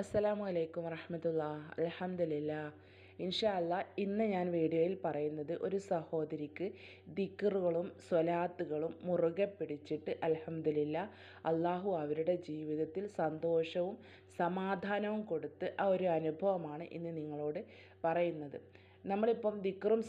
അസ്സലാമു അലൈക്കും വറഹമത്തുള്ള അലഹമില്ല ഇൻഷാ അല്ല ഇന്ന് ഞാൻ വീഡിയോയിൽ പറയുന്നത് ഒരു സഹോദരിക്ക് ദിക്കറുകളും സ്വലാത്തുകളും മുറുകെ പിടിച്ചിട്ട് അലഹമില്ല അള്ളാഹു അവരുടെ ജീവിതത്തിൽ സന്തോഷവും സമാധാനവും കൊടുത്ത് ആ ഒരു അനുഭവമാണ് ഇന്ന് നിങ്ങളോട് പറയുന്നത്. നമ്മളിപ്പം ദിക്റും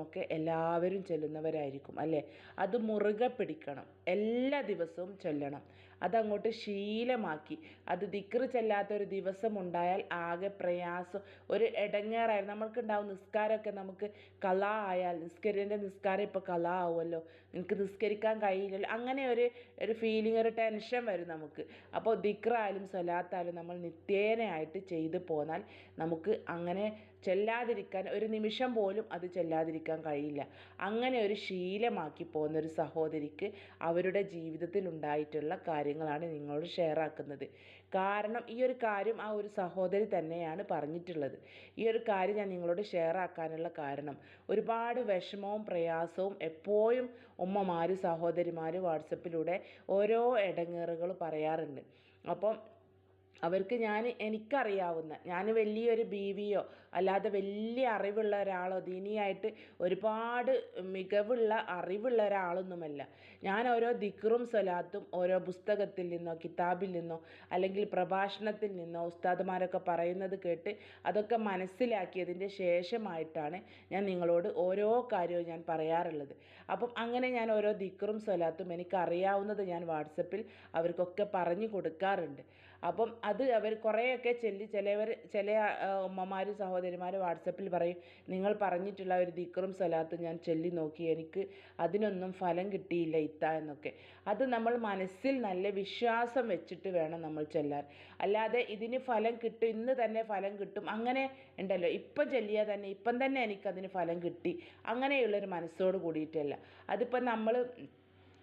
ഒക്കെ എല്ലാവരും ചൊല്ലുന്നവരായിരിക്കും അല്ലേ? അത് മുറുകെ പിടിക്കണം. എല്ലാ ദിവസവും ചൊല്ലണം. അതങ്ങോട്ട് ശീലമാക്കി. അത് ദിക്റ് ചെല്ലാത്ത ഒരു ദിവസം ഉണ്ടായാൽ ആകെ പ്രയാസം. ഒരു ഇടങ്ങേറായി നമ്മൾക്കുണ്ടാവും നിസ്കാരമൊക്കെ നമുക്ക് കല ആയാൽ നിസ്കരിന്റെ നിസ്കാരം ഇപ്പോൾ കല ആവുമല്ലോ നിങ്ങൾക്ക് നിസ്കരിക്കാൻ കഴിയില്ലല്ലോ. അങ്ങനെ ഒരു ഒരു ഫീലിംഗ് ഒരു ടെൻഷൻ വരും നമുക്ക്. അപ്പോൾ ദിക്റായാലും സ്വലാത്തായാലും നമ്മൾ നിത്യേനയായിട്ട് ചെയ്തു പോന്നാൽ നമുക്ക് അങ്ങനെ ചെല്ലാതിരിക്കാൻ ഒരു നിമിഷം പോലും അത് ചെല്ലാതിരിക്കാൻ കഴിയില്ല. അങ്ങനെ ഒരു ശീലമാക്കി പോകുന്ന ഒരു സഹോദരിക്ക് അവരുടെ ജീവിതത്തിൽ ഉണ്ടായിട്ടുള്ള കാര്യങ്ങളാണ് നിങ്ങളോട് ഷെയർ ആക്കുന്നത്. കാരണം ഈ ഒരു കാര്യം ആ ഒരു സഹോദരി തന്നെയാണ് പറഞ്ഞിട്ടുള്ളത്. ഈ ഒരു കാര്യം ഞാൻ നിങ്ങളോട് ഷെയർ ആക്കാനുള്ള കാരണം ഒരുപാട് വിഷമവും പ്രയാസവും എപ്പോഴും ഉമ്മമാർ സഹോദരിമാർ വാട്സപ്പിലൂടെ ഓരോ ഇടങ്ങേറുകൾ പറയാറുണ്ട്. അപ്പം അവർക്ക് ഞാൻ എനിക്കറിയാവുന്ന ഞാൻ വലിയൊരു ബീവിയോ അല്ലാതെ വലിയ അറിവുള്ള ഒരാളോ ദീനിയായിട്ട് ഒരുപാട് മികവുള്ള അറിവുള്ള ഒരാളൊന്നുമല്ല. ഞാൻ ഓരോ ദിക്റും സ്വലാത്തും ഓരോ പുസ്തകത്തിൽ നിന്നോ കിതാബിൽ നിന്നോ അല്ലെങ്കിൽ പ്രഭാഷണത്തിൽ നിന്നോ ഉസ്താദുമാരൊക്കെ പറയുന്നത് കേട്ട് അതൊക്കെ മനസ്സിലാക്കിയതിന്റെ ശേഷമായിട്ടാണ് ഞാൻ നിങ്ങളോട് ഓരോ കാര്യവും ഞാൻ പറയാറുള്ളത്. അപ്പം അങ്ങനെ ഞാൻ ഓരോ ദിക്റും സ്വലാത്തും എനിക്കറിയാവുന്നത് ഞാൻ വാട്സപ്പിൽ അവർക്കൊക്കെ പറഞ്ഞു കൊടുക്കാറുണ്ട്. അപ്പം അത് അവർ കുറേയൊക്കെ ചൊല്ലി ചിലവർ ചില ഉമ്മമാരും സഹോദരിമാരും വാട്സപ്പിൽ പറയും നിങ്ങൾ പറഞ്ഞിട്ടുള്ള ഒരു ദിക്റും സ്വലാത്തും ഞാൻ ചൊല്ലി നോക്കി എനിക്ക് അതിനൊന്നും ഫലം കിട്ടിയില്ല ഇത്ത എന്നൊക്കെ. അത് നമ്മൾ മനസ്സിൽ നല്ല വിശ്വാസം വെച്ചിട്ട് വേണം നമ്മൾ ചൊല്ലാൻ. അല്ലാതെ ഇതിന് ഫലം കിട്ടും ഇന്ന് തന്നെ ഫലം കിട്ടും അങ്ങനെ ഉണ്ടല്ലോ. ഇപ്പം ചൊല്ലിയാൽ തന്നെ ഇപ്പം തന്നെ എനിക്കതിന് ഫലം കിട്ടി അങ്ങനെയുള്ളൊരു മനസ്സോട് കൂടിയിട്ടല്ല. അതിപ്പം നമ്മൾ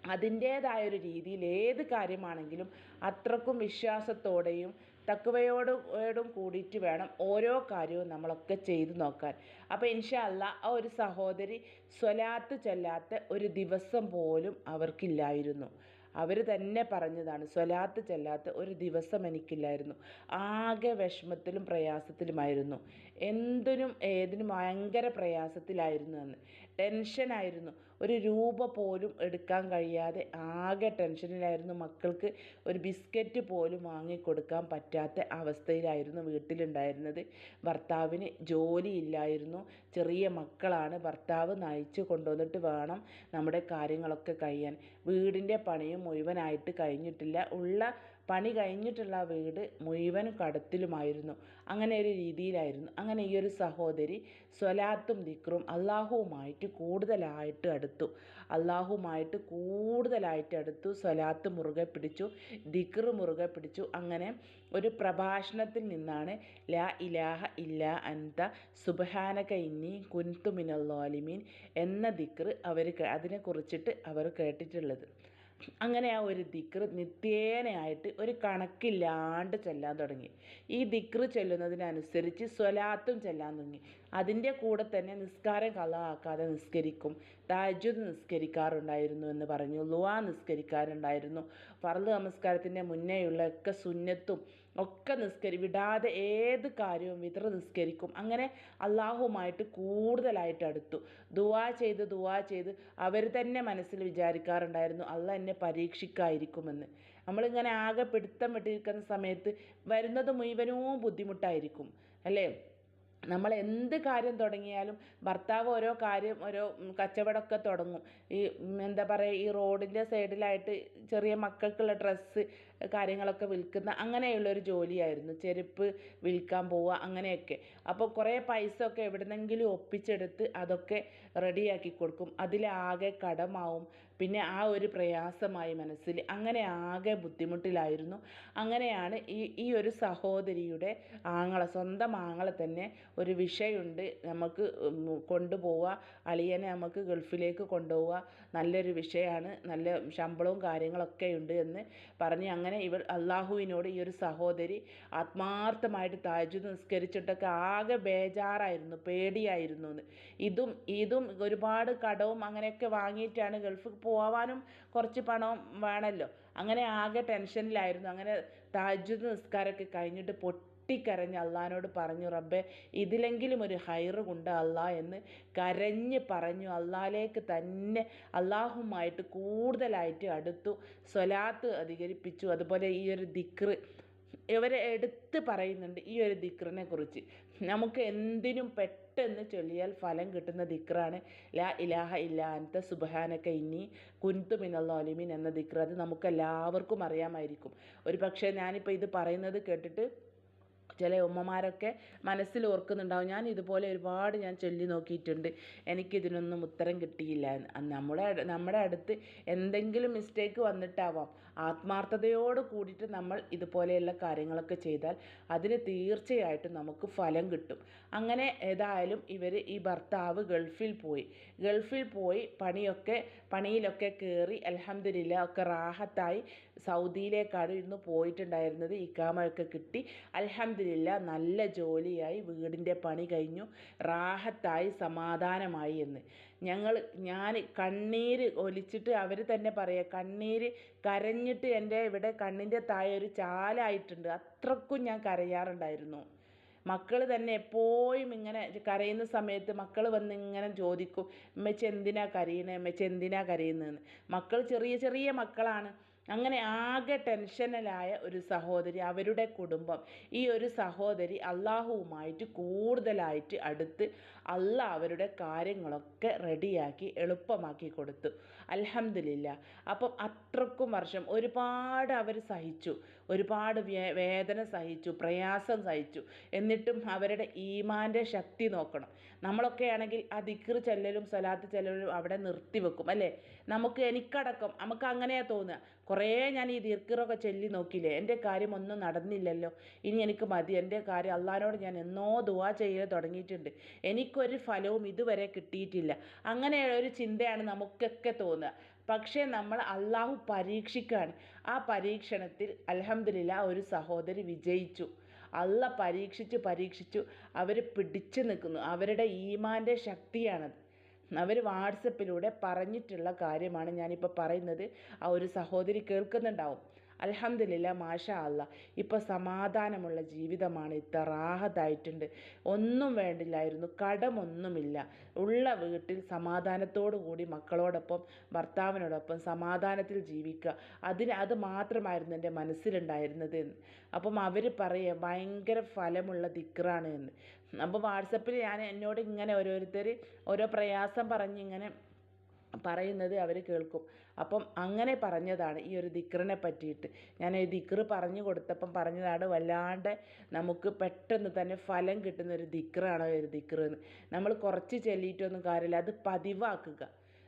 അതിന്റേതായൊരു രീതിയിൽ ഏത് കാര്യമാണെങ്കിലും അത്രക്കും വിശ്വാസത്തോടെയും തക്കുവയോടും കൂടിയിട്ട് വേണം ഓരോ കാര്യവും നമ്മളൊക്കെ ചെയ്തു നോക്കാൻ. അപ്പോൾ ഇൻഷാ അല്ല ആ ഒരു സഹോദരി സ്വലാത്ത് ചെല്ലാത്ത ഒരു ദിവസം പോലും അവർക്കില്ലായിരുന്നു. അവർ തന്നെ പറഞ്ഞതാണ് സ്വലാത്ത് ചെല്ലാത്ത ഒരു ദിവസം എനിക്കില്ലായിരുന്നു. ആകെ വിഷമത്തിലും പ്രയാസത്തിലുമായിരുന്നു. എന്തിനും ഏതിനും ഭയങ്കര പ്രയാസത്തിലായിരുന്നു അന്ന് ടെൻഷനായിരുന്നു. ഒരു രൂപ പോലും എടുക്കാൻ കഴിയാതെ ആകെ ടെൻഷനിലായിരുന്നു. മക്കൾക്ക് ഒരു ബിസ്ക്കറ്റ് പോലും വാങ്ങിക്കൊടുക്കാൻ പറ്റാത്ത അവസ്ഥയിലായിരുന്നു വീട്ടിലുണ്ടായിരുന്നത്. ഭർത്താവിന് ജോലിയില്ലായിരുന്നു. ചെറിയ മക്കളാണ് ഭർത്താവ് നയിച്ച് കൊണ്ടുവന്നിട്ട് വേണം നമ്മുടെ കാര്യങ്ങളൊക്കെ കഴിയാൻ. വീടിന്റെ പണിയും മുഴുവനായിട്ട് കഴിഞ്ഞിട്ടില്ല. ഉള്ള പണി കഴിഞ്ഞിട്ടുള്ള വീട് മുഴുവൻ കടത്തിലുമായിരുന്നു. അങ്ങനെ ഒരു രീതിയിലായിരുന്നു. അങ്ങനെ ഈ ഒരു സഹോദരി സ്വലാത്തും ദിക്റും അള്ളാഹുവുമായിട്ട് കൂടുതലായിട്ട് അടുത്തു. അള്ളാഹുമായിട്ട് കൂടുതലായിട്ട് അടുത്തു. സ്വലാത്ത് മുറുകെ പിടിച്ചു. ദിക്ർ മുറുകെ പിടിച്ചു. അങ്ങനെ ഒരു പ്രഭാഷണത്തിൽ നിന്നാണ് ലാ ഇലാഹ ഇല്ല അൻത സുബഹാനക ഇന്നി കുൻതു മിനല്ലാലിമീൻ എന്ന ദിക്ർ അവർ അതിനെക്കുറിച്ചിട്ട് അവർ കേട്ടിട്ടുള്ളത്. അങ്ങനെ ആ ഒരു ദിക്ർ നിത്യേനയായിട്ട് ഒരു കണക്കില്ലാണ്ട് ചെല്ലാൻ തുടങ്ങി. ഈ ദിക്ർ ചെല്ലുന്നതിനനുസരിച്ച് സ്വലാത്തും ചെല്ലാൻ തുടങ്ങി. അതിന്റെ കൂടെ തന്നെ നിസ്കാരം കളാക്കാതെ നിസ്കരിക്കും. താജുദ് നിസ്കരിക്കാറുണ്ടായിരുന്നു എന്ന് പറഞ്ഞു. ലുവാ നിസ്കരിക്കാറുണ്ടായിരുന്നു. ഫർദ് നമസ്കാരത്തിന്റെ മുന്നേയുള്ള ഒക്കെ സുന്നത്തും ഒക്കെ നിസ്കരി വിടാതെ ഏത് കാര്യവും വിതർ നിസ്കരിക്കും. അങ്ങനെ അള്ളാഹുമായിട്ട് കൂടുതലായിട്ട് അടുത്തു. ദുവാ ചെയ്ത് ദുവാ ചെയ്ത് അവർ തന്നെ മനസ്സിൽ വിചാരിക്കാറുണ്ടായിരുന്നു അല്ല എന്നെ പരീക്ഷിക്കായിരിക്കുമെന്ന്. നമ്മളിങ്ങനെ ആകെ പിടുത്തം വിട്ടിരിക്കുന്ന സമയത്ത് വരുന്നത് മുഴുവനും ബുദ്ധിമുട്ടായിരിക്കും അല്ലേ? നമ്മൾ എന്ത് കാര്യം തുടങ്ങിയാലും ഭർത്താവ് ഓരോ കാര്യം ഓരോ കച്ചവടമൊക്കെ തുടങ്ങും. ഈ എന്താ പറയുക ഈ റോഡിന്റെ സൈഡിലായിട്ട് ചെറിയ മക്കൾക്കുള്ള ഡ്രസ്സ് കാര്യങ്ങളൊക്കെ വിൽക്കുന്ന അങ്ങനെയുള്ളൊരു ജോലിയായിരുന്നു. ചെരുപ്പ് വിൽക്കാൻ പോവുക അങ്ങനെയൊക്കെ. അപ്പോൾ കുറേ പൈസ ഒക്കെ എവിടുന്നെങ്കിലും ഒപ്പിച്ചെടുത്ത് അതൊക്കെ റെഡിയാക്കി കൊടുക്കും. അതിലാകെ കടമാവും. പിന്നെ ആ ഒരു പ്രയാസമായി മനസ്സിൽ. അങ്ങനെ ആകെ ബുദ്ധിമുട്ടിലായിരുന്നു. അങ്ങനെയാണ് ഈ ഈ ഒരു സഹോദരിയുടെ ആങ്ങള സ്വന്തം ആങ്ങളെ തന്നെ ഒരു വിഷയമുണ്ട് നമുക്ക് കൊണ്ടുപോവുക. അളിയനെ നമുക്ക് ഗൾഫിലേക്ക് കൊണ്ടുപോവുക. നല്ലൊരു വിഷയമാണ്. നല്ല ശമ്പളവും കാര്യങ്ങളൊക്കെ ഉണ്ട് എന്ന് പറഞ്ഞ് അങ്ങനെ ഇവർ അള്ളാഹുവിനോട് ഈ ഒരു സഹോദരി ആത്മാർത്ഥമായിട്ട് താജു നിസ്കരിച്ചിട്ടൊക്കെ ആകെ ബേജാറായിരുന്നു പേടിയായിരുന്നു എന്ന് ഇതും ഇതും ഒരുപാട് കടവും അങ്ങനെയൊക്കെ വാങ്ങിയിട്ടാണ് ഗൾഫിൽ പോവാനും കുറച്ച് പണം വേണമല്ലോ. അങ്ങനെ ആകെ ടെൻഷനിലായിരുന്നു. അങ്ങനെ താജുദ് നിസ്കാരമൊക്കെ കഴിഞ്ഞിട്ട് പൊട്ടി പൊട്ടിക്കരഞ്ഞ് അള്ളഹാനോട് പറഞ്ഞു റബ്ബെ ഇതിലെങ്കിലും ഒരു ഹൈറ് കൊണ്ട് അള്ളാ എന്ന് കരഞ്ഞ് പറഞ്ഞു. അള്ളാലേക്ക് തന്നെ അള്ളാഹുമായിട്ട് കൂടുതലായിട്ട് അടുത്തു സ്വലാത്ത് അധികരിപ്പിച്ചു. അതുപോലെ ഈ ഒരു ദിക്റ് ഇവരെ എടുത്ത് പറയുന്നുണ്ട് ഈ ഒരു ദിക്റിനെ കുറിച്ച്. നമുക്ക് എന്തിനും പെട്ടെന്ന് ചൊല്ലിയാൽ ഫലം കിട്ടുന്ന ദിക്റാണ്. ലാ ഇലാഹ ഇല്ല അൻത സുബഹാനക്ക ഇനി കുൻതു മിനല്ലോലിമിൻ എന്ന ദിക്ർ അത് നമുക്ക് എല്ലാവർക്കും അറിയാമായിരിക്കും. ഒരു പക്ഷേ ഞാനിപ്പോൾ ഇത് പറയുന്നത് കേട്ടിട്ട് ചില ഉമ്മമാരൊക്കെ മനസ്സിൽ ഓർക്കുന്നുണ്ടാവും. ഞാൻ ഇതുപോലെ ഒരുപാട് ഞാൻ ചൊല്ലി നോക്കിയിട്ടുണ്ട്. എനിക്കിതിനൊന്നും ഉത്തരം കിട്ടിയില്ല. നമ്മുടെ നമ്മുടെ അടുത്ത് എന്തെങ്കിലും മിസ്റ്റേക്ക് വന്നിട്ടാവാം. ആത്മാർത്ഥതയോട് കൂടിയിട്ട് നമ്മൾ ഇതുപോലെയുള്ള കാര്യങ്ങളൊക്കെ ചെയ്താൽ അതിന് തീർച്ചയായിട്ടും നമുക്ക് ഫലം കിട്ടും. അങ്ങനെ ഏതായാലും ഇവർ ഈ ഭർത്താവ് ഗൾഫിൽ പോയി. ഗൾഫിൽ പോയി പണിയൊക്കെ പണിയിലൊക്കെ കയറി അലഹമ്മദില്ല ഒക്കെ റാഹത്തായി സൗദിയിലേക്കാണ് ഇന്ന് പോയിട്ടുണ്ടായിരുന്നത്. ഇക്കാമയൊക്കെ കിട്ടി. അലഹമ്മദില്ല നല്ല ജോലിയായി വീടിന്റെ പണി കഴിഞ്ഞു റാഹത്തായി സമാധാനമായി എന്ന്. ഞങ്ങൾ ഞാൻ കണ്ണീര് ഒലിച്ചിട്ട് അവർ തന്നെ പറയുക കണ്ണീര് കരഞ്ഞിട്ട് എന്റെ ഇവിടെ കണ്ണിന്റെ താഴെ ഒരു ചാലായിട്ടുണ്ട്. അത്രക്കും ഞാൻ കരയാറുണ്ടായിരുന്നു. മക്കൾ തന്നെ എപ്പോഴും ഇങ്ങനെ കരയുന്ന സമയത്ത് മക്കൾ വന്ന് ഇങ്ങനെ ചോദിക്കും ഉമ്മച്ചി എന്തിനാ കരയണേ ഉമ്മച്ചി എന്തിനാ കരയുന്നതെന്ന് മക്കൾ ചെറിയ ചെറിയ മക്കളാണ്. അങ്ങനെ ആകെ ടെൻഷനിലായ ഒരു സഹോദരി അവരുടെ കുടുംബം. ഈ ഒരു സഹോദരി അള്ളാഹുവുമായിട്ട് കൂടുതലായിട്ട് അടുത്ത് അള്ളാഹ് അവരുടെ കാര്യങ്ങളൊക്കെ റെഡിയാക്കി എളുപ്പമാക്കി കൊടുത്തു. അൽഹംദുലില്ല അപ്പം അത്രക്കും വർഷം ഒരുപാട് അവർ സഹിച്ചു. ഒരുപാട് വേദന സഹിച്ചു പ്രയാസം സഹിച്ചു. എന്നിട്ടും അവരുടെ ഈമാന്റെ ശക്തി നോക്കണം. നമ്മളൊക്കെ ആണെങ്കിൽ ആ ദിക്ർ ചെല്ലലും സലാത്ത് ചെല്ലലും അവിടെ നിർത്തി വെക്കും അല്ലേ? നമുക്ക് എനിക്കടക്കം നമുക്ക് അങ്ങനെയാ തോന്നുക. കുറേ ഞാൻ ഈ ദിക്റൊക്കെ ചെല്ലി നോക്കിയില്ലേ? എന്റെ കാര്യം ഒന്നും നടന്നില്ലല്ലോ. ഇനി എനിക്ക് മതി. എന്റെ കാര്യം അള്ളഹാനോട് ഞാൻ എന്നോ ദുവാ ചെയ്യാൻ തുടങ്ങിയിട്ടുണ്ട്. എനിക്കൊരു ഫലവും ഇതുവരെ കിട്ടിയിട്ടില്ല. അങ്ങനെ ഒരു ചിന്തയാണ് നമുക്കൊക്കെ തോന്നുക. പക്ഷേ നമ്മൾ അള്ളാഹു പരീക്ഷിക്കുകയാണ്. ആ പരീക്ഷണത്തിൽ അലഹമില്ല ഒരു സഹോദരി വിജയിച്ചു. അള്ള പരീക്ഷിച്ചു പരീക്ഷിച്ചു. അവർ പിടിച്ചു നിൽക്കുന്നു. അവരുടെ ഈമാന്റെ ശക്തിയാണത്. അവർ വാട്സപ്പിലൂടെ പറഞ്ഞിട്ടുള്ള കാര്യമാണ് ഞാനിപ്പോൾ പറയുന്നത്. ആ ഒരു സഹോദരി കേൾക്കുന്നുണ്ടാവും. അലഹമില്ല മാഷ അല്ല ഇപ്പോൾ സമാധാനമുള്ള ജീവിതമാണ്. ഇത്ര റാഹത്തായിട്ടുണ്ട്. ഒന്നും വേണ്ടില്ലായിരുന്നു കടമൊന്നുമില്ല. ഉള്ള വീട്ടിൽ സമാധാനത്തോടു കൂടി മക്കളോടൊപ്പം ഭർത്താവിനോടൊപ്പം സമാധാനത്തിൽ ജീവിക്കുക. അതിന് അത് മാത്രമായിരുന്നു എന്റെ മനസ്സിലുണ്ടായിരുന്നത് എന്ന്. അപ്പം അവർ പറയുക ഭയങ്കര ഫലമുള്ള ദിക്റാണ് എന്ന്. അപ്പോൾ വാട്സപ്പിൽ ഞാൻ എന്നോട് ഇങ്ങനെ ഓരോരുത്തർ ഓരോ പ്രയാസം പറഞ്ഞിങ്ങനെ പറയുന്നത് അവർ കേൾക്കും. അപ്പം അങ്ങനെ പറഞ്ഞതാണ് ഈ ഒരു ദിക്റിനെ പറ്റിയിട്ട്. ഞാൻ ഈ ദിക്റ് പറഞ്ഞു കൊടുത്തപ്പം പറഞ്ഞതാണ് വല്ലാണ്ട് നമുക്ക് പെട്ടെന്ന് തന്നെ ഫലം കിട്ടുന്ന ഒരു ദിക്റാണ് ഒരു ദിക്റ് എന്ന് നമ്മൾ കുറച്ച് ചൊല്ലിയിട്ടൊന്നും കാര്യമില്ല. അത് പതിവാക്കുക.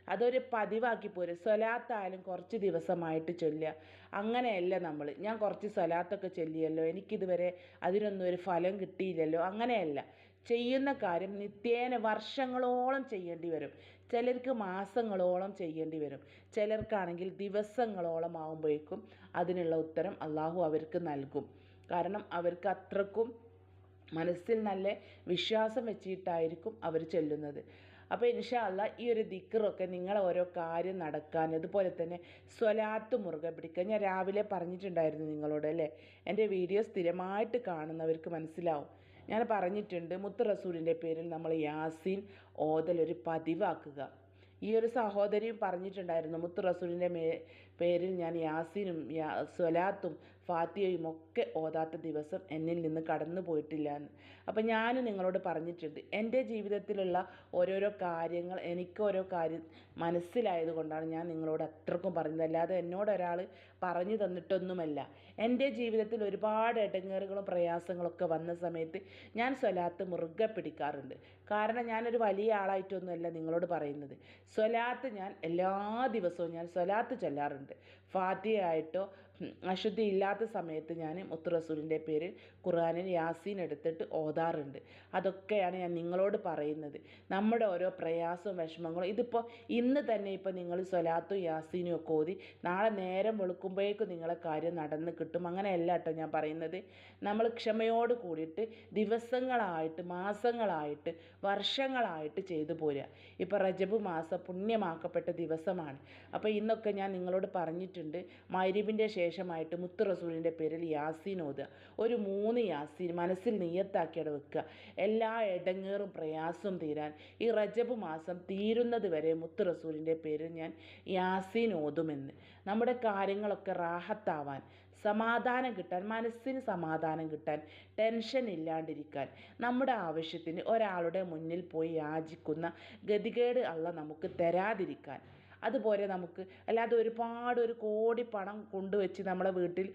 അതൊരു പതിവാക്കി പോരും. സ്വലാത്തായാലും കുറച്ച് ദിവസമായിട്ട് ചൊല്ലുക. അങ്ങനെയല്ല നമ്മൾ. ഞാൻ കുറച്ച് സ്വലാത്തൊക്കെ ചൊല്ലിയല്ലോ. എനിക്കിതുവരെ അതിനൊന്നും ഒരു ഫലം കിട്ടിയില്ലല്ലോ. അങ്ങനെയല്ല. ചെയ്യുന്ന കാര്യം നിത്യേന വർഷങ്ങളോളം ചെയ്യേണ്ടി വരും. ചിലർക്ക് മാസങ്ങളോളം ചെയ്യേണ്ടി വരും. ചിലർക്കാണെങ്കിൽ ദിവസങ്ങളോളം ആകുമ്പോഴേക്കും അതിനുള്ള ഉത്തരം അള്ളാഹു അവർക്ക് നൽകും. കാരണം അവർക്ക് അത്രക്കും മനസ്സിൽ നല്ല വിശ്വാസം വെച്ചിട്ടായിരിക്കും അവർ ചെല്ലുന്നത്. അപ്പോൾ ഇൻഷാ അല്ല ഈ ഒരു ദിക്കറൊക്കെ നിങ്ങൾ ഓരോ കാര്യം നടക്കാൻ അതുപോലെ തന്നെ സ്വലാത്ത് മുറുകെ പിടിക്കുക ഞാൻ രാവിലെ പറഞ്ഞിട്ടുണ്ടായിരുന്നു നിങ്ങളോട് അല്ലേ? എന്റെ വീഡിയോ സ്ഥിരമായിട്ട് കാണുന്നവർക്ക് മനസ്സിലാവും. ഞാൻ പറഞ്ഞിട്ടുണ്ട് മുത്ത് റസൂലിന്റെ പേരിൽ നമ്മൾ യാസീൻ ഓതൽ ഒരു പതിവാക്കുക. ഈ ഒരു സഹോദരിയും പറഞ്ഞിട്ടുണ്ടായിരുന്നു മുത്ത് റസൂലിന്റെ മേ പേരിൽ ഞാൻ യാസീനും യാ സ്വലാത്തും ഫാത്തിയയും ഒക്കെ ഓതാത്ത ദിവസം എന്നിൽ നിന്ന് കടന്നു പോയിട്ടില്ല. എന്ന് അപ്പം ഞാൻ നിങ്ങളോട് പറഞ്ഞിട്ടുണ്ട് എന്റെ ജീവിതത്തിലുള്ള ഓരോരോ കാര്യങ്ങൾ എനിക്ക് ഓരോ കാര്യം മനസ്സിലായത് കൊണ്ടാണ് ഞാൻ നിങ്ങളോട് അത്രക്കും പറഞ്ഞത്. അല്ലാതെ എന്നോട് ഒരാൾ പറഞ്ഞു തന്നിട്ടൊന്നുമല്ല. എന്റെ ജീവിതത്തിൽ ഒരുപാട് ഇടങ്ങേറുകളും പ്രയാസങ്ങളൊക്കെ വന്ന സമയത്ത് ഞാൻ സ്വലാത്ത് മുറുകെ പിടിക്കാറുണ്ട്. കാരണം ഞാനൊരു വലിയ ആളായിട്ടൊന്നുമല്ല നിങ്ങളോട് പറയുന്നത്. സ്വലാത്ത് ഞാൻ എല്ലാ ദിവസവും ഞാൻ സ്വലാത്ത് ചൊല്ലാറുണ്ട്. ഫാത്തിയ ആയിട്ടോ അശുദ്ധി ഇല്ലാത്ത സമയത്ത് ഞാൻ മുത്ത് റസൂലിന്റെ പേരിൽ ഖുറാനിൽ യാസീൻ എടുത്തിട്ട് ഓതാറുണ്ട്. അതൊക്കെയാണ് ഞാൻ നിങ്ങളോട് പറയുന്നത്. നമ്മുടെ ഓരോ പ്രയാസവും വിഷമങ്ങളും ഇതിപ്പോൾ ഇന്ന് തന്നെ ഇപ്പോൾ നിങ്ങൾ സ്വലാത്തും യാസീനും ഒക്കെ ഓതി നാളെ നേരം വെളുക്കുമ്പോഴേക്കും നിങ്ങളെ കാര്യം നടന്ന് കിട്ടും. അങ്ങനെയല്ല കേട്ടോ ഞാൻ പറയുന്നത്. നമ്മൾ ക്ഷമയോട് കൂടിയിട്ട് ദിവസങ്ങളായിട്ട് മാസങ്ങളായിട്ട് വർഷങ്ങളായിട്ട് ചെയ്തു പോരുക. ഇപ്പോൾ റജബ് മാസം പുണ്യമാക്കപ്പെട്ട ദിവസമാണ്. അപ്പോൾ ഇന്നൊക്കെ ഞാൻ നിങ്ങളോട് പറഞ്ഞിട്ടുണ്ട് മൈരിബിന്റെ ശേഷം ശേഷമായിട്ട് മുത്ത് റസൂലിന്റെ പേരിൽ യാസീൻ ഓതുക ഒരു മൂന്ന് യാസീൻ മനസ്സിൽ നിയത്താക്കിയത് വെക്കുക. എല്ലാ ഇടങ്ങേറും പ്രയാസവും തീരാൻ ഈ റജബ് മാസം തീരുന്നത് വരെ മുത്ത് റസൂലിന്റെ പേരിൽ ഞാൻ യാസീൻ ഓതുമെന്ന് നമ്മുടെ കാര്യങ്ങളൊക്കെ റാഹത്താവാൻ സമാധാനം കിട്ടാൻ മനസ്സിന് സമാധാനം കിട്ടാൻ ടെൻഷൻ ഇല്ലാണ്ടിരിക്കാൻ നമ്മുടെ ആവശ്യത്തിന് ഒരാളുടെ മുന്നിൽ പോയി യാചിക്കുന്ന ഗതികേട് അല്ല നമുക്ക് തരാതിരിക്കാൻ. അതുപോലെ നമുക്ക് അല്ലാതെ ഒരുപാട് ഒരു കോടി പണം കൊണ്ടുവച്ച് നമ്മളെ വീട്ടിൽ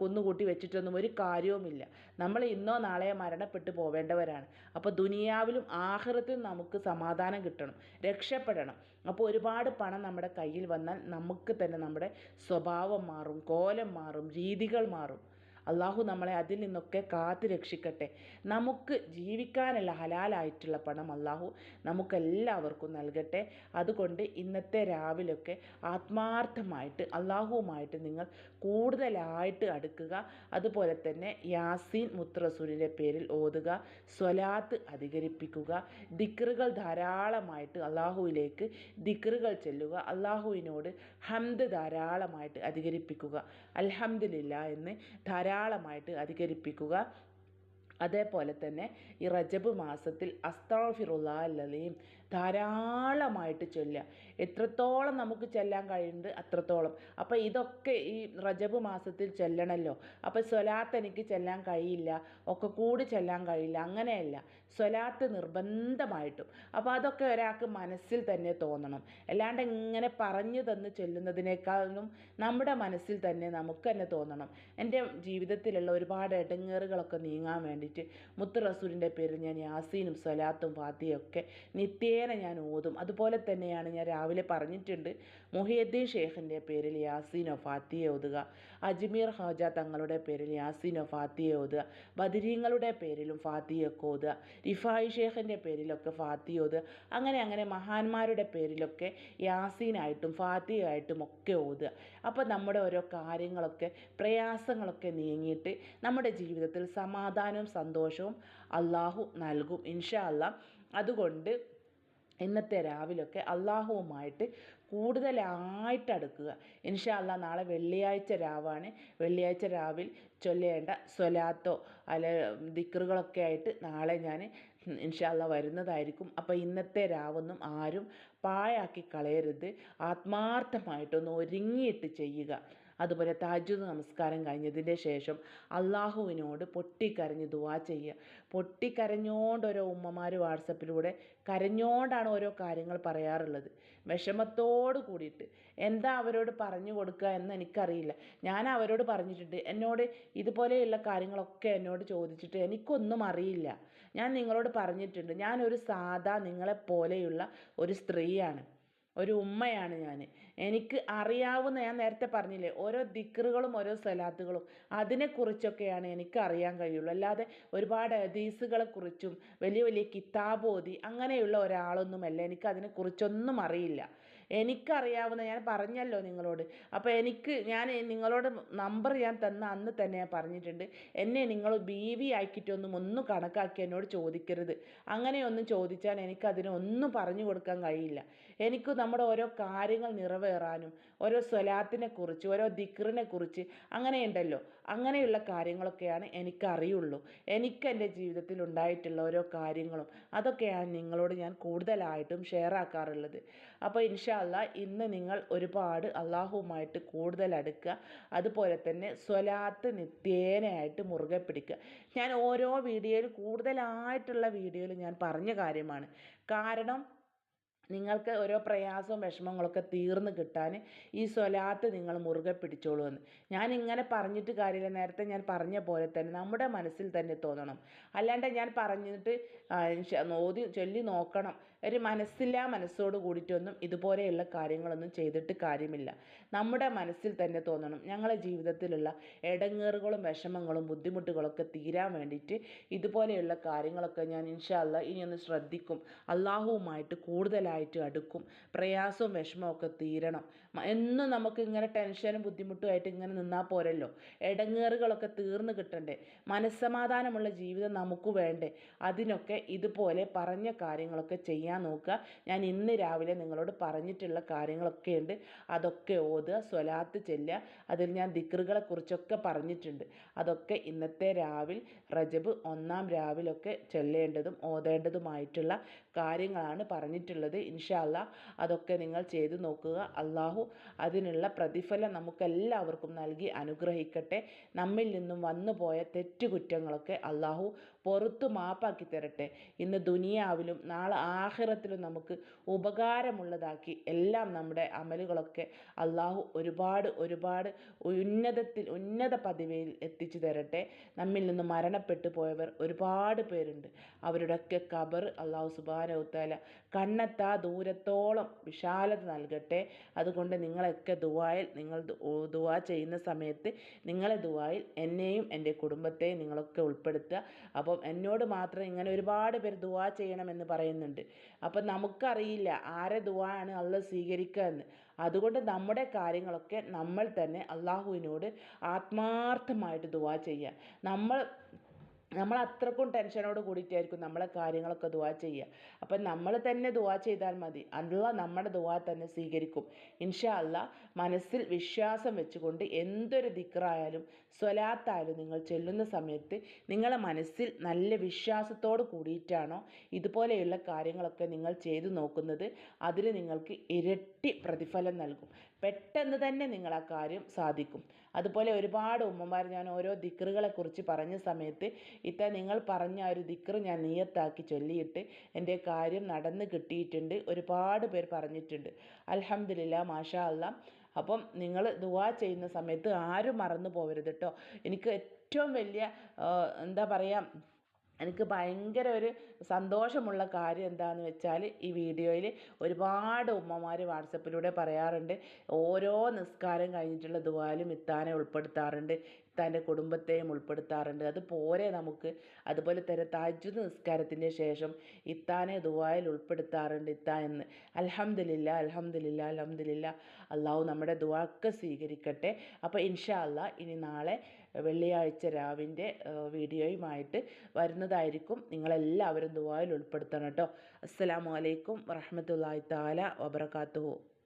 കുന്നുകൂട്ടി വെച്ചിട്ടൊന്നും ഒരു കാര്യവുമില്ല. നമ്മൾ ഇന്നോ നാളെയോ മരണപ്പെട്ടു പോവേണ്ടവരാണ്. അപ്പോൾ ദുനിയാവിലും ആഖിറത്തിലും നമുക്ക് സമാധാനം കിട്ടണം രക്ഷപ്പെടണം. അപ്പോൾ ഒരുപാട് പണം നമ്മുടെ കയ്യിൽ വന്നാൽ നമുക്ക് തന്നെ നമ്മുടെ സ്വഭാവം മാറും കോലം മാറും രീതികൾ മാറും. അള്ളാഹു നമ്മളെ അതിൽ നിന്നൊക്കെ കാത്തു രക്ഷിക്കട്ടെ. നമുക്ക് ജീവിക്കാനുള്ള ഹലാലായിട്ടുള്ള പണം അള്ളാഹു നമുക്കെല്ലാവർക്കും നൽകട്ടെ. അതുകൊണ്ട് ഇന്നത്തെ രാവിലൊക്കെ ആത്മാർത്ഥമായിട്ട് അള്ളാഹുവുമായിട്ട് നിങ്ങൾ കൂടുതലായിട്ട് അടുക്കുക. അതുപോലെ തന്നെ യാസീൻ മുത്രസൂലിന്റെ പേരിൽ ഓതുക സ്വലാത്ത് അധികരിപ്പിക്കുക ദിക്റുകൾ ധാരാളമായിട്ട് അള്ളാഹുവിലേക്ക് ദിക്റുകൾ ചെല്ലുക അള്ളാഹുവിനോട് ഹംദ് ധാരാളമായിട്ട് അധികരിപ്പിക്കുക. അൽഹംദില്ല എന്ന് ധാരാളമായിട്ട് അധികരിപ്പിക്കുക. അതേപോലെ തന്നെ ഈ റജബ് മാസത്തിൽ അസ്താഫിറുല്ലാ അല്ലലീം ധാരാളമായിട്ട് ചൊല്ലുക. എത്രത്തോളം നമുക്ക് ചെല്ലാൻ കഴിയുന്നുണ്ട് അത്രത്തോളം. അപ്പോൾ ഇതൊക്കെ ഈ റജബ് മാസത്തിൽ ചെല്ലണമല്ലോ അപ്പോൾ സ്വലാത്ത് എനിക്ക് ചെല്ലാൻ കഴിയില്ല ഒക്കെ കൂടി ചെല്ലാൻ കഴിയില്ല അങ്ങനെയല്ല. സ്വലാത്ത് നിർബന്ധമായിട്ടും. അപ്പോൾ അതൊക്കെ ഒരാൾക്ക് മനസ്സിൽ തന്നെ തോന്നണം. അല്ലാണ്ട് ഇങ്ങനെ പറഞ്ഞു തന്ന് ചൊല്ലുന്നതിനേക്കാളും നമ്മുടെ മനസ്സിൽ തന്നെ നമുക്ക് തന്നെ തോന്നണം. എന്റെ ജീവിതത്തിലുള്ള ഒരുപാട് ഇടങ്ങേറുകളൊക്കെ നീങ്ങാൻ വേണ്ടിയിട്ട് മുത്ത് റസൂലിന്റെ പേരിൽ ഞാൻ യാസീനും സ്വലാത്തും ഫാത്തിയൊക്കെ നിത്യേന ഞാൻ ഓതും. അതുപോലെ തന്നെയാണ് ഞാൻ രാവിലെ പറഞ്ഞിട്ടുണ്ട് മുഹിയദ്ദീൻ ഷേഖിന്റെ പേരിൽ യാസീനോ ഫാത്തിയ ഓതുക അജ്മീർ ഹാജ തങ്ങളുടെ പേരിൽ യാസീനോ ഫാത്തിയ ഓതുക ബദരീങ്ങളുടെ പേരിലും ഫാത്തിയൊക്കെ ഓതുക റിഫായി ഷേഖിന്റെ പേരിലൊക്കെ ഫാത്തിയ ഓതുക അങ്ങനെ അങ്ങനെ മഹാന്മാരുടെ പേരിലൊക്കെ യാസീനായിട്ടും ഫാത്തിയായിട്ടും ഒക്കെ ഓതുക. അപ്പോൾ നമ്മുടെ ഓരോ കാര്യങ്ങളൊക്കെ പ്രയാസങ്ങളൊക്കെ നീങ്ങിയിട്ട് നമ്മുടെ ജീവിതത്തിൽ സമാധാനവും സന്തോഷവും അള്ളാഹു നൽകും ഇൻഷാ അള്ളാ. അതുകൊണ്ട് ഇന്നത്തെ രാവിലൊക്കെ അള്ളാഹുവുമായിട്ട് കൂടുതലായിട്ട് അടുക്കുക. ഇൻഷാ അല്ലാ നാളെ വെള്ളിയാഴ്ച രാവാണ്. വെള്ളിയാഴ്ച രാവിൽ ചൊല്ലേണ്ട സ്വലാത്തോ അല്ല ദിക്റുകളൊക്കെ ആയിട്ട് നാളെ ഞാൻ ഇൻഷാ അല്ലാ വരുന്നതായിരിക്കും. അപ്പോൾ ഇന്നത്തെ രാവൊന്നും ആരും പാഴാക്കി കളയരുത്. ആത്മാർത്ഥമായിട്ടൊന്ന് ഒരുങ്ങിയിട്ട് ചെയ്യുക. അതുപോലെ തഹജ്ജുദ് നമസ്കാരം കഴിഞ്ഞതിന്റെ ശേഷം അള്ളാഹുവിനോട് പൊട്ടിക്കരഞ്ഞ് ദുവാ ചെയ്യുക. പൊട്ടിക്കരഞ്ഞോണ്ട് ഓരോ ഉമ്മമാർ വാട്സപ്പിലൂടെ കരഞ്ഞോണ്ടാണ് ഓരോ കാര്യങ്ങൾ പറയാറുള്ളത്. വിഷമത്തോട് കൂടിയിട്ട് എന്താ അവരോട് പറഞ്ഞു കൊടുക്കുക എന്ന് എനിക്കറിയില്ല. ഞാൻ അവരോട് പറഞ്ഞിട്ടുണ്ട് എന്നോട് ഇതുപോലെയുള്ള കാര്യങ്ങളൊക്കെ എന്നോട് ചോദിച്ചിട്ട് എനിക്കൊന്നും അറിയില്ല. ഞാൻ നിങ്ങളോട് പറഞ്ഞിട്ടുണ്ട് ഞാനൊരു സാധാ നിങ്ങളെപ്പോലെയുള്ള ഒരു സ്ത്രീയാണ്. ഒരു ഉമ്മയാണ് ഞാൻ എനിക്ക് അറിയാവുന്ന ഞാൻ നേരത്തെ പറഞ്ഞില്ലേ ഓരോ ദിക്റുകളും ഓരോ സലാത്തുകളും. അതിനെക്കുറിച്ചൊക്കെയാണ് എനിക്ക് അറിയാൻ കഴിയുള്ളൂ. അല്ലാതെ ഒരുപാട് ഹദീസുകളെക്കുറിച്ചും വലിയ വലിയ കിതാബ് ഓതി അങ്ങനെയുള്ള ഒരാളൊന്നുമല്ല. എനിക്ക് അതിനെക്കുറിച്ചൊന്നും അറിയില്ല. എനിക്കറിയാവുന്ന ഞാൻ പറഞ്ഞല്ലോ നിങ്ങളോട്. അപ്പോൾ എനിക്ക് ഞാൻ നിങ്ങളോട് നമ്പർ ഞാൻ തന്ന അന്ന് തന്നെ ഞാൻ പറഞ്ഞിട്ടുണ്ട്. എന്നെ നിങ്ങൾ ബി വി ആക്കിയിട്ടൊന്നും ഒന്നും കണക്കാക്കി എന്നോട് ചോദിക്കരുത്. അങ്ങനെയൊന്നും ചോദിച്ചാൽ എനിക്കതിന് ഒന്നും പറഞ്ഞു കൊടുക്കാൻ കഴിയില്ല. എനിക്ക് നമ്മുടെ ഓരോ കാര്യങ്ങൾ നിറവേറാനും ഓരോ സ്വലാത്തിനെ കുറിച്ച് ഓരോ ദിക്റിനെ കുറിച്ച് അങ്ങനെയുണ്ടല്ലോ. അങ്ങനെയുള്ള കാര്യങ്ങളൊക്കെയാണ് എനിക്കറിയുള്ളൂ. എനിക്ക് എന്റെ ജീവിതത്തിൽ ഉണ്ടായിട്ടുള്ള ഓരോ കാര്യങ്ങളും അതൊക്കെയാണ് നിങ്ങളോട് ഞാൻ കൂടുതലായിട്ടും ഷെയർ ആക്കാറുള്ളത്. അപ്പോൾ ഇൻഷാ അല്ലാ ഇന്ന് നിങ്ങൾ ഒരുപാട് അള്ളാഹുവുമായിട്ട് കൂടുതൽ അടുക്കുക. അതുപോലെ തന്നെ സ്വലാത്ത് നിത്യേനയായിട്ട് മുറുകെ പിടിക്കുക. ഞാൻ ഓരോ വീഡിയോയിൽ കൂടുതലായിട്ടുള്ള വീഡിയോയിൽ ഞാൻ പറഞ്ഞ കാര്യമാണ്. കാരണം നിങ്ങൾക്ക് ഓരോ പ്രയാസവും വിഷമങ്ങളൊക്കെ തീർന്നു കിട്ടാൻ ഈ സ്വലാത്ത് നിങ്ങൾ മുറുകെ പിടിച്ചോളൂ എന്ന്. ഞാൻ ഇങ്ങനെ പറഞ്ഞിട്ട് കാര്യമില്ല. നേരത്തെ ഞാൻ പറഞ്ഞ പോലെ തന്നെ നമ്മുടെ മനസ്സിൽ തന്നെ തോന്നണം. അല്ലാണ്ട് ഞാൻ പറഞ്ഞിട്ട് ഓതി ചൊല്ലി നോക്കണം. ഒരു മനസ്സില്ലാ മനസ്സോട് കൂടിയിട്ടൊന്നും ഇതുപോലെയുള്ള കാര്യങ്ങളൊന്നും ചെയ്തിട്ട് കാര്യമില്ല. നമ്മുടെ മനസ്സിൽ തന്നെ തോന്നണം. ഞങ്ങളെ ജീവിതത്തിലുള്ള ഇടങ്ങേറുകളും വിഷമങ്ങളും ബുദ്ധിമുട്ടുകളൊക്കെ തീരാൻ വേണ്ടിയിട്ട് ഇതുപോലെയുള്ള കാര്യങ്ങളൊക്കെ ഞാൻ ഇൻഷാ ഇനിയൊന്ന് ശ്രദ്ധിക്കും. അള്ളാഹുവുമായിട്ട് കൂടുതലായിട്ട് അടുക്കും. പ്രയാസവും വിഷമവും ഒക്കെ തീരണം. എന്നും നമുക്ക് ഇങ്ങനെ ടെൻഷനും ബുദ്ധിമുട്ടുമായിട്ട് ഇങ്ങനെ നിന്നാൽ പോരല്ലോ. ഇടങ്ങേറുകളൊക്കെ തീർന്നു കിട്ടണ്ടേ? മനസ്സമാധാനമുള്ള ജീവിതം നമുക്ക് വേണ്ടേ? അതിനൊക്കെ ഇതുപോലെ പറഞ്ഞ കാര്യങ്ങളൊക്കെ ചെയ്യാൻ നോക്കുക. ഞാൻ ഇന്ന് രാവിലെ നിങ്ങളോട് പറഞ്ഞിട്ടുള്ള കാര്യങ്ങളൊക്കെ ഉണ്ട്. അതൊക്കെ ഓതുക സ്വലാത്ത് ചെല്ലുക. അതിൽ ഞാൻ ദിക്റുകളെ കുറിച്ചൊക്കെ പറഞ്ഞിട്ടുണ്ട്. അതൊക്കെ ഇന്നത്തെ രാവിൽ റജബ് ഒന്നാം രാവിലൊക്കെ ചൊല്ലേണ്ടതും ഓതേണ്ടതുമായിട്ടുള്ള കാര്യങ്ങളാണ് പറഞ്ഞിട്ടുള്ളത്. ഇൻഷാല്ല അതൊക്കെ നിങ്ങൾ ചെയ്തു നോക്കുക. അള്ളാഹു അതിനുള്ള പ്രതിഫലം നമുക്കെല്ലാവർക്കും നൽകി അനുഗ്രഹിക്കട്ടെ. നമ്മിൽ നിന്നും വന്നുപോയ തെറ്റുകുറ്റങ്ങളൊക്കെ അള്ളാഹു പുറത്തു മാപ്പാക്കി തരട്ടെ. ഇന്ന് ദുനിയാവിലും നാളെ ആഹിറത്തിലും നമുക്ക് ഉപകാരമുള്ളതാക്കി എല്ലാം നമ്മുടെ അമലുകളൊക്കെ അള്ളാഹു ഒരുപാട് ഒരുപാട് ഉന്നതത്തിൽ ഉന്നത പദവിയിൽ എത്തിച്ചു തരട്ടെ. നമ്മിൽ നിന്ന് മരണപ്പെട്ടു പോയവർ ഒരുപാട് പേരുണ്ട്. അവരുടെയൊക്കെ കബർ അള്ളാഹു സുബാനവുത്താല കണ്ണെത്താ ദൂരത്തോളം വിശാലത നൽകട്ടെ. അതുകൊണ്ട് നിങ്ങളൊക്കെ ദുവായിൽ നിങ്ങൾ ദുവാ ചെയ്യുന്ന സമയത്ത് നിങ്ങളെ ദുവായിൽ എന്നെയും എന്റെ കുടുംബത്തെയും നിങ്ങളൊക്കെ ഉൾപ്പെടുത്തുക. അപ്പം എന്നോട് മാത്രം ഇങ്ങനെ ഒരുപാട് പേർ ദുവാ ചെയ്യണമെന്ന് പറയുന്നുണ്ട്. അപ്പം നമുക്കറിയില്ല ആരെ ദുവാ ആണ് അള്ള സ്വീകരിക്കുക എന്ന്. അതുകൊണ്ട് നമ്മുടെ കാര്യങ്ങളൊക്കെ നമ്മൾ തന്നെ അള്ളാഹുവിനോട് ആത്മാർത്ഥമായിട്ട് ദുവാ ചെയ്യുക. നമ്മൾ നമ്മൾ അത്രക്കും ടെൻഷനോട് കൂടിയിട്ടായിരിക്കും നമ്മളെ കാര്യങ്ങളൊക്കെ ദുആ ചെയ്യുക. അപ്പം നമ്മൾ തന്നെ ദുആ ചെയ്താൽ മതി. അല്ല നമ്മുടെ ദുആ തന്നെ സ്വീകരിക്കും. ഇൻഷാ അല്ല മനസ്സിൽ വിശ്വാസം വെച്ചുകൊണ്ട് എന്തൊരു ദിക്റായാലും സ്വലാത്തായാലും നിങ്ങൾ ചൊല്ലുന്ന സമയത്ത് നിങ്ങളെ മനസ്സിൽ നല്ല വിശ്വാസത്തോട് കൂടിയിട്ടാണോ ഇതുപോലെയുള്ള കാര്യങ്ങളൊക്കെ നിങ്ങൾ ചെയ്തു നോക്കുന്നത്? അതിന് നിങ്ങൾക്ക് ഇരട്ടി പ്രതിഫലം നൽകും. പെട്ടെന്ന് തന്നെ നിങ്ങൾ ആ കാര്യം സാധിക്കും. അതുപോലെ ഒരുപാട് ഉമ്മമാർ ഞാൻ ഓരോ ദിക്റുകളെ കുറിച്ച് പറഞ്ഞ സമയത്ത് ഇത്ത നിങ്ങൾ പറഞ്ഞ ഒരു ദിക്റ് ഞാൻ നിയത്താക്കി ചൊല്ലിയിട്ട് എന്റെ കാര്യം നടന്ന് കിട്ടിയിട്ടുണ്ട്. ഒരുപാട് പേർ പറഞ്ഞിട്ടുണ്ട്. അലഹമില്ല മാഷാ അല്ലാ അപ്പം നിങ്ങൾ ദുവാ ചെയ്യുന്ന സമയത്ത് ആരും മറന്നു പോകരുത് കേട്ടോ എനിക്ക് ഏറ്റവും വലിയ എന്താ പറയുക എനിക്ക് ഭയങ്കര ഒരു സന്തോഷമുള്ള കാര്യം എന്താണെന്ന് വെച്ചാൽ ഈ വീഡിയോയിൽ ഒരുപാട് ഉമ്മമാർ വാട്സപ്പിലൂടെ പറയാറുണ്ട്. ഓരോ നിസ്കാരം കഴിഞ്ഞിട്ടുള്ള ദുവാലും ഇത്താനെ ഉൾപ്പെടുത്താറുണ്ട്. തന്റെ കുടുംബത്തെയും ഉൾപ്പെടുത്താറുണ്ട്. അത് പോരെ നമുക്ക് അതുപോലെ തന്നെ താജ്ജുദ് നിസ്കാരത്തിന്റെ ശേഷം ഇത്താനെ ദുവായിൽ ഉൾപ്പെടുത്താറുണ്ട് ഇത്താ എന്ന്. അൽഹംദുലില്ല അൽഹംദുലില്ല അൽഹംദുലില്ല. അള്ളാഹു നമ്മുടെ ദുവാക്കെ സ്വീകരിക്കട്ടെ. അപ്പോൾ ഇൻഷാ അല്ലാ ഇനി നാളെ വെള്ളിയാഴ്ച രാവിന്റെ വീഡിയോയുമായിട്ട് വരുന്നതായിരിക്കും. നിങ്ങളെല്ലാവരും ദുബായിൽ ഉൾപ്പെടുത്തണം കേട്ടോ. അസ്സലാമു അലൈക്കും വറഹമത്തല്ലാഹി താല വബർക്കാത്തുഹു